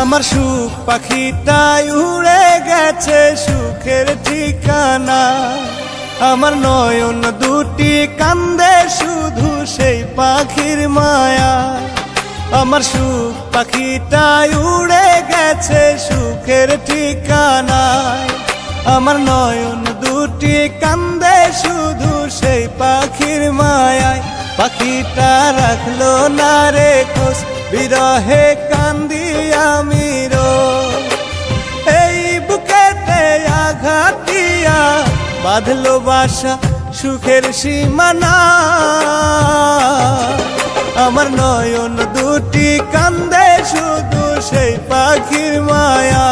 আমার সুখ পাখিটাই উড়ে গেছে সুখের ঠিকানা। আমার নয়ন দুটি কান্দে শুধু সেই পাখির মায়া। আমার সুখ পাখিটাই উড়ে গেছে সুখের ঠিকানায় আমার নয়ন দুটি কান্দে শুধু সেই পাখির মায়ায়। পাখিটা রাখল না রে খোঁজ, বিরহে কান্দি বাঁধলো বাসা সুখের সীমানা। আমার নয়ন দুটি কান্দে শুধু সেই পাখির মায়া।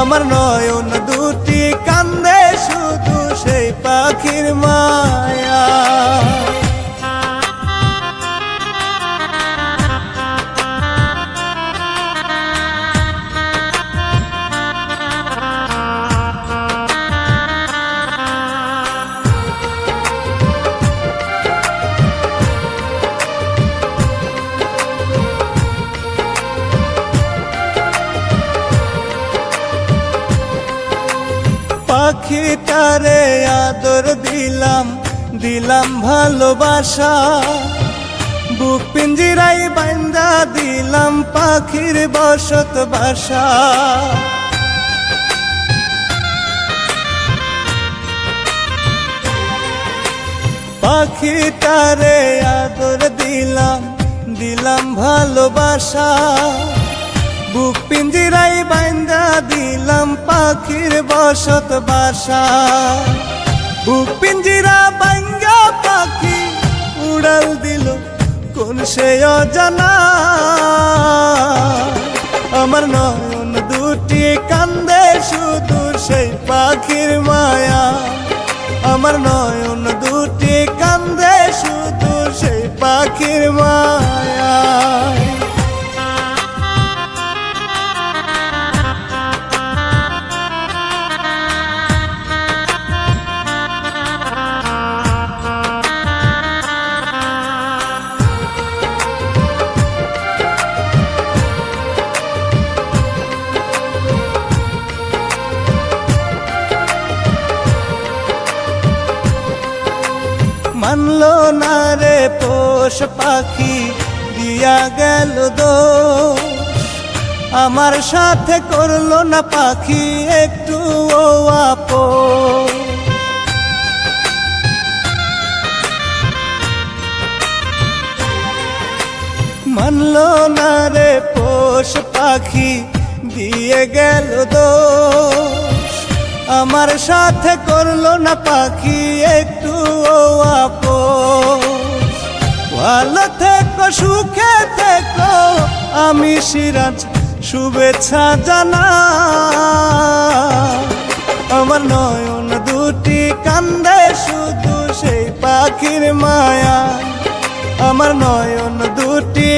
আমার নয়ন দুটি কান্দে পাখিটারে আদর দিলাম দিলাম ভালোবাসা। বুক পিঞ্জিরাই বান্দা দিলাম পাখির বসত বাসা। পাখিটারে আদর দিলাম দিলাম ভালোবাসা। বুক পিঞ্জিরাই বাইন্দা দিলাম পাখির বসত বাসা। বুক পিঞ্জিরা বাইঙ্গা পাখি উড়াল দিল কোন সে অজানা। আমার নয়ন দুটি কান্দে শুধু সেই পাখির মায়া। আমার নয়ন মানলো না রে পোষ পাখি, দিয়া গেল দোষ। আমার সাথে করল না পাখি, একটু ও আপো মানলো না রে পোষ পাখি, দিয়ে গেল দোষ। আমার সাথে করল না পাখি একটু ভালো থেকো, সুখে থেকো, আমি সিরাজ শুভেচ্ছা জানা আমার নয়ন দুটি কান্দে, শুধু সেই পাখির মায়া। আমার নয়ন দুটি